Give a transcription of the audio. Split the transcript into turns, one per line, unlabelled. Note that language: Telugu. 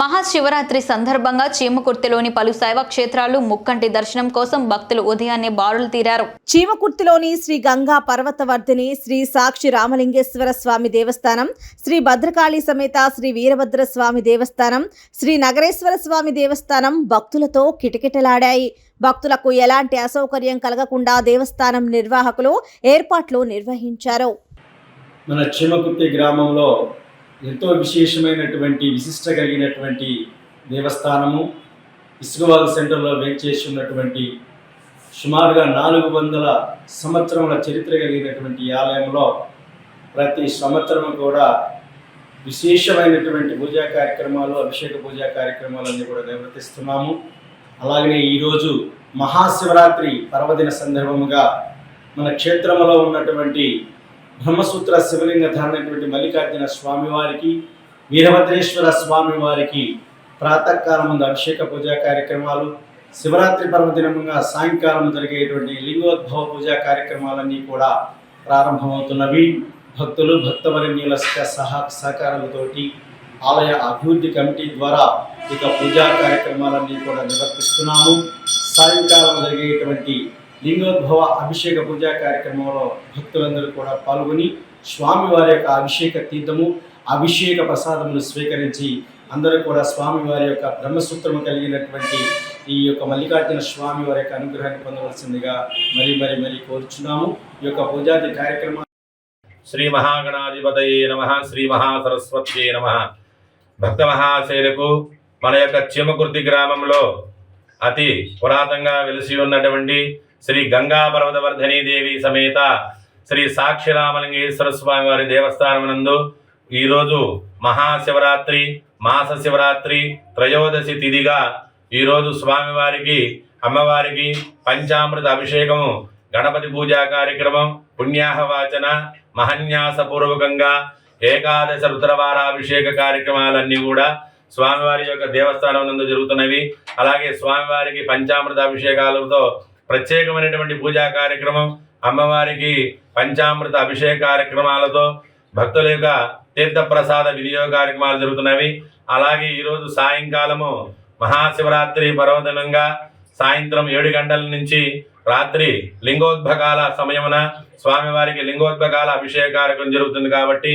మహాశివరాత్రి సందర్భంగా చీమకుర్తిలోని పలు శైవ క్షేత్రాలు ముక్కంటి దర్శనం కోసం భక్తులు ఉదయాన్నే బారులు తీరారు.
చీమకుర్తిలోని శ్రీ గంగా పర్వతవర్ధిని శ్రీ సాక్షి రామలింగేశ్వర స్వామి దేవస్థానం శ్రీ భద్రకాళి సమేత శ్రీ వీరభద్ర స్వామి దేవస్థానం శ్రీ నగరేశ్వర స్వామి దేవస్థానం భక్తులతో కిటకిటలాడాయి. భక్తులకు ఎలాంటి అసౌకర్యం కలగకుండా దేవస్థానం నిర్వాహకులు ఏర్పాట్లు నిర్వహించారు.
మన చీమకుర్తి గ్రామంలో ఎంతో విశేషమైనటువంటి విశిష్ట కలిగినటువంటి దేవస్థానము. ఇసుకవాల్ సెంటర్లో వేచేసి ఉన్నటువంటి సుమారుగా నాలుగు వందల సంవత్సరముల చరిత్ర కలిగినటువంటి ఆలయంలో ప్రతి సంవత్సరం కూడా విశేషమైనటువంటి పూజా కార్యక్రమాలు అభిషేక పూజా కార్యక్రమాలన్నీ కూడా నిర్వర్తిస్తున్నాము. అలాగనే ఈరోజు మహాశివరాత్రి పర్వదిన సందర్భముగా మన క్షేత్రంలో ఉన్నటువంటి బ్రహ్మసూత్ర శివలింగ ధారణటువంటి మల్లికార్జున స్వామివారికి వీరభద్రేశ్వర స్వామివారికి ప్రాతకాలం ముందు అభిషేక పూజా కార్యక్రమాలు శివరాత్రి పర్వదినముగా సాయంకాలం జరిగేటువంటి లింగోద్భవ పూజా కార్యక్రమాలన్నీ కూడా ప్రారంభమవుతున్నవి. భక్తులు భక్తవరణ్యుల సహా సహకారాలతోటి ఆలయ అభివృద్ధి కమిటీ ద్వారా ఇక పూజా కార్యక్రమాలన్నీ కూడా నిర్వర్తిస్తున్నాము. సాయంకాలం జరిగేటువంటి లింగోద్భవ అభిషేక పూజా కార్యక్రమంలో భక్తులందరూ కూడా పాల్గొని స్వామివారి యొక్క అభిషేక తీర్థము అభిషేక ప్రసాదమును స్వీకరించి అందరూ కూడా స్వామివారి యొక్క బ్రహ్మసూత్రము కలిగినటువంటి ఈ యొక్క మల్లికార్జున స్వామి వారి యొక్క అనుగ్రహాన్ని పొందవలసిందిగా మరి మరి మరి కోరుచున్నాము. ఈ యొక్క పూజాది కార్యక్రమం
శ్రీ మహాగణాధిపతయే నమ శ్రీ మహాసరస్వత్యే నమ. భక్త మహాశైలకు మన యొక్క చీమకుర్తి గ్రామంలో అతి పురాతంగా వెలిసి ఉన్నటువంటి శ్రీ గంగా పర్వతవర్ధనీ దేవి సమేత శ్రీ సాక్షిరామలింగేశ్వర స్వామి వారి దేవస్థానం నందు ఈరోజు మహాశివరాత్రి మాస శివరాత్రి త్రయోదశి తిథిగా ఈరోజు స్వామివారికి అమ్మవారికి పంచామృత అభిషేకము గణపతి పూజా కార్యక్రమం పుణ్యాహవాచన మహన్యాసపూర్వకంగా ఏకాదశ రుద్రవారాభిషేక కార్యక్రమాలన్నీ కూడా స్వామివారి యొక్క దేవస్థానం నందు జరుగుతున్నవి. అలాగే స్వామివారికి పంచామృత అభిషేకాలతో ప్రత్యేకమైనటువంటి పూజా కార్యక్రమం అమ్మవారికి పంచామృత అభిషేక కార్యక్రమాలతో భక్తుల యొక్క తీర్థప్రసాద వినియోగ కార్యక్రమాలు జరుగుతున్నవి. అలాగే ఈరోజు సాయంకాలము మహాశివరాత్రి పర్వదినంగా సాయంత్రం ఏడు గంటల నుంచి రాత్రి లింగోద్భకాల సమయమున స్వామివారికి లింగోద్భకాల అభిషేక కార్యక్రమం జరుగుతుంది కాబట్టి